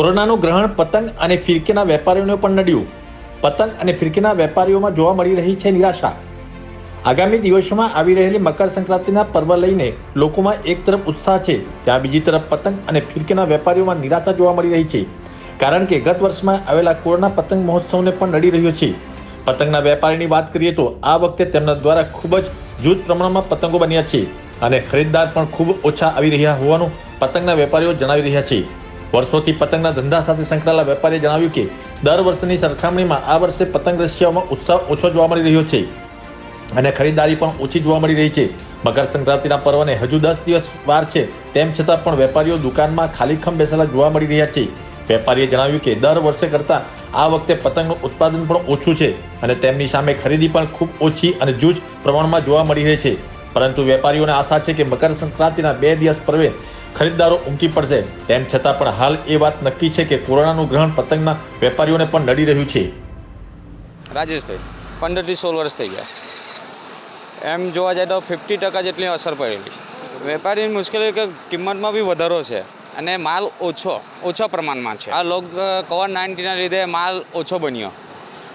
કોરોનાનું ગ્રહણ પતંગ અને ફિરકીના વેપારીઓને પણ નડ્યું. પતંગ અને ફિરકીના વેપારીઓમાં જોવા મળી રહી છે નિરાશા. આગામી દિવસોમાં આવી રહેલી મકર સંક્રાંતિના પર્વ લઈને લોકોમાં એક તરફ ઉત્સાહ છે, ત્યાં બીજી તરફ પતંગ અને ફિરકીના વેપારીઓમાં નિરાશા જોવા મળી રહી છે. કારણ કે ગત વર્ષમાં આવેલા કોરોના પતંગ મહોત્સવને પણ નડી રહ્યો છે. પતંગના વેપારીની વાત કરીએ તો આ વખતે તેમના દ્વારા ખૂબ જ જૂથ પ્રમાણમાં પતંગો બન્યા છે અને ખરીદદાર પણ ખૂબ ઓછા આવી રહ્યા હોવાનું પતંગના વેપારીઓ જણાવી રહ્યા છે. વર્ષોથી પતંગના ધંધા સાથે સંકળાયેલા વેપારીએ જણાવ્યું કે, દર વર્ષની સરખામણીમાં આ વર્ષે પતંગ રશિયામાં ઉત્સાહ ઓછો જોવા મળી રહ્યો છે અને ખરીદારી પણ ઓછી જોવા મળી રહી છે. મકર સંક્રાંતિના પર્વને હજુ દસ દિવસ વાર છે, તેમ છતાં પણ વેપારીઓ દુકાનમાં ખાલીખમ બેસેલા જોવા મળી રહ્યા છે. વેપારીએ જણાવ્યું કે, દર વર્ષે કરતાં આ વખતે પતંગનું ઉત્પાદન પણ ઓછું છે અને તેમની સામે ખરીદી પણ ખૂબ ઓછી અને જૂજ પ્રમાણમાં જોવા મળી રહી છે. પરંતુ વેપારીઓને આશા છે કે મકર સંક્રાંતિના બે દિવસ પર્વે ખરીદદારો ઉમટી પડશે. તેમ છતાં પણ હાલ એ વાત નક્કી છે કે કોરોનાનું ગ્રહણ પતંગના વેપારીઓને પણ નડી રહ્યું છે. રાજેશભાઈ, પંદરથી સોળ વર્ષ થઈ ગયા. એમ જોવા જાય તો ફિફ્ટી ટકા જેટલી અસર પડેલી. વેપારીની મુશ્કેલી કે કિંમતમાં બી વધારો છે અને માલ ઓછો, ઓછા પ્રમાણમાં છે. આ લોક કોવિડ નાઇન્ટીના લીધે માલ ઓછો બન્યો.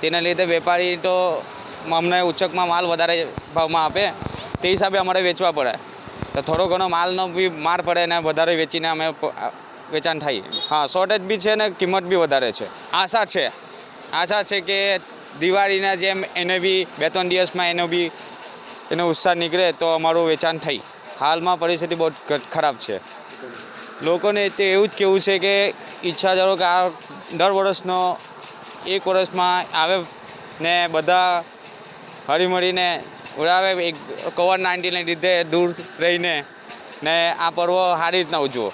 તેના લીધે વેપારી તો અમને ઉચકમાં માલ વધારે ભાવમાં આપે. તે હિસાબે અમારે વેચવા પડે. તો થોડો ઘણો માલનો બી માર પડે ને વધારે વેચીને અમે વેચાણ થાય. હા શોર્ટેજ બી છે ને કિંમત બી વધારે છે. આશા છે. આશા છે કે દિવાળીના જેમ એને બી બે ત્રણ દિવસમાં એનો બી એનો ઉત્સાહ નીકળે તો અમારું વેચાણ થઈ હાલમાં પરિસ્થિતિ બહુ ખરાબ છે. લોકોને તે એવું જ કહેવું છે કે ઈચ્છા ધારો કે આ દર વર્ષનો એક વર્ષમાં આવે ને બધા હળીમળીને ઉડાવે એક કોવિડ નાઇન્ટીનને લીધે દૂર રહીને ને આ પર્વ સારી રીતના ઉજવો.